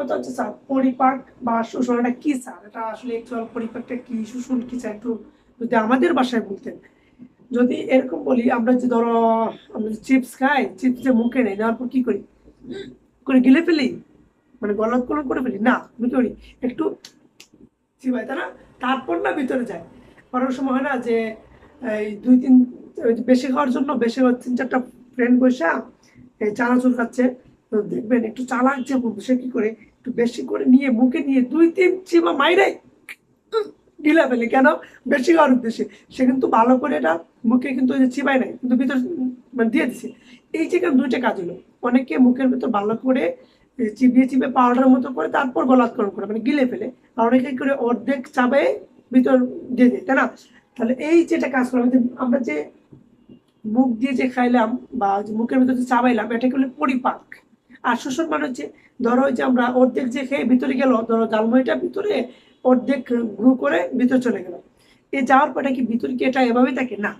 কথা হচ্ছে স্যার, পরিপাক বা শোষণ এটা কি স্যার? এটা আসলে অ্যাকচুয়াল পরিপাকটা কি শোষণ কি স্যার? একটু যদি আমাদের বাসায় বলতেন। যদি এরকম বলি, আমরা যে ধরো, আমরা চিপস খাই, চিপস যে মুখে নেই, নেওয়ার পর কি করি? করে গিলে ফেলি? মানে গলাত কলম করে ফেলি? না, আমি করি? একটু চিবাই তারা তারপর না ভিতরে যায় কারোর সময় হয় না যে, এই দুই তিন বেশি খাওয়ার জন্য বেশি তিন চারটা ফ্রেন্ড বসে চানাচুর খাচ্ছে। দেখবেন, একটু চালাক যে সে কি করে? একটু বেশি করে নিয়ে মুখে নিয়ে দুই তিন চিমা মাইরাই গিলা ফেলে। কেন? বেশি খাওয়ার উদ্দেশ্যে। সে কিন্তু ভালো করে এটা মুখে কিন্তু ওই যে চিবাই নাই, কিন্তু ভিতর মানে দিয়ে দিছে। এই যে দুইটা কাজ হলো? অনেকে মুখের ভিতর ভালো করে চিবিয়ে চিবিয়ে পাউডার মতো করে তারপর গলাৎকরণ করে মানে গিলে ফেলে। আর অনেকে করে অর্ধেক চাবে, ভিতর দিয়ে দেয়, তাই না? তাহলে এই যেটা কাজ করলাম আমরা যে মুখ দিয়ে যে খাইলাম বা মুখের ভিতরে চাবাইলাম এটাকে বলে পরিপাক? আর শোষণ মানে হচ্ছে, ধরো যে আমরা অর্ধেক যে খেয়ে ভিতরে গেল, ধরো জালমুড়িটা ভিতরে অর্ধেক গ্রু করে ভিতরে চলে গেল। এ যাওয়ার পরে কি ভিতরে কি এটা এভাবেই থাকে? না।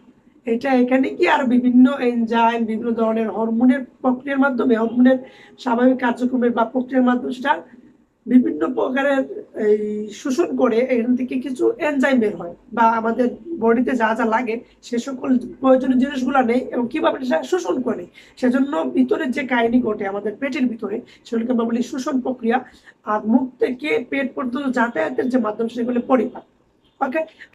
এটা এখানে কি আর বিভিন্ন এনজাইম বিভিন্ন ধরনের হরমোনের প্রক্রিয়ার মাধ্যমে হরমোনের স্বাভাবিক কার্যক্রমের বা প্রক্রিয়ার মাধ্যমে সেটা বিভিন্ন প্রকারের, এই শোষণ করে এখান থেকে কিছু এনজাইম বের হয় বা আমাদের বডিতে যা যা লাগে সে সকল প্রয়োজনীয় জিনিসগুলো নেই এবং কীভাবে সেটা শোষণ করে। সেজন্য ভিতরে যে কাহিনি ঘটে আমাদের পেটের ভিতরে, সেগুলোকে আমরা বলি শোষণ প্রক্রিয়া। আর মুখ থেকে পেট পর্যন্ত যাতায়াতের যে মাধ্যম, সেগুলো পরিপাক। ওকে